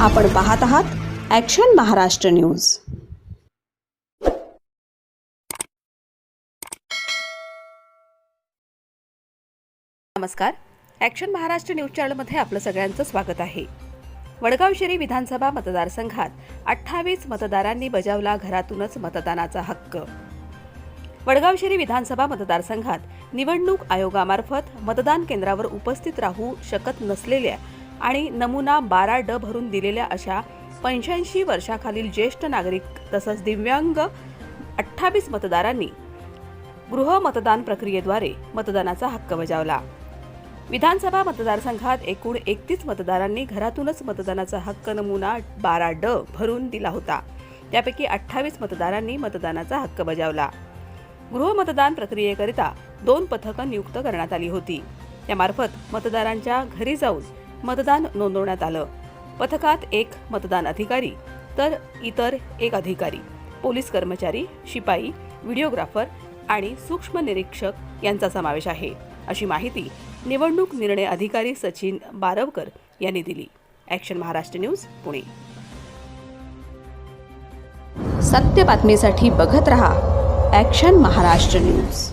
आपण पाहत आहात ॲक्शन महाराष्ट्र न्यूज नमस्कार. ॲक्शन महाराष्ट्र न्यूज चॅनलमध्ये आपलं सगळ्यांचं स्वागत आहे. वडगाव शिरी विधानसभा मतदारसंघात अठ्ठावीस मतदारांनी बजावला घरातूनच मतदानाचा हक्क. वडगाव शिरी विधानसभा मतदारसंघात निवडणूक आयोगामार्फत मतदान केंद्रावर उपस्थित राहू शकत नसलेल्या आणि नमुना बारा ड भरून दिलेल्या अशा पंच्याऐंशी वर्षाखालील ज्येष्ठ नागरिक तसंच दिव्यांग अठ्ठावीस मतदारांनी गृह मतदान प्रक्रियेद्वारे मतदानाचा हक्क बजावला. विधानसभा मतदारसंघात एकूण एकतीस मतदारांनी घरातूनच मतदानाचा हक्क नमुना बारा ड भरून दिला होता. त्यापैकी अठ्ठावीस मतदारांनी मतदानाचा हक्क बजावला. गृहमतदान प्रक्रियेकरिता दोन पथकं नियुक्त करण्यात आली होती. त्यामार्फत मतदारांच्या घरी जाऊन मतदान नोंदवण्यात आलं. पथकात एक मतदान अधिकारी तर इतर एक अधिकारी पोलीस कर्मचारी शिपाई व्हिडिओग्राफर आणि सूक्ष्म निरीक्षक यांचा समावेश आहे. अशी माहिती निवडणूक निर्णय अधिकारी सचिन बारवकर यांनी दिली. Action Maharashtra news Pune. सत्य बातमीसाठी बघत रहा ॲक्शन महाराष्ट्र न्यूज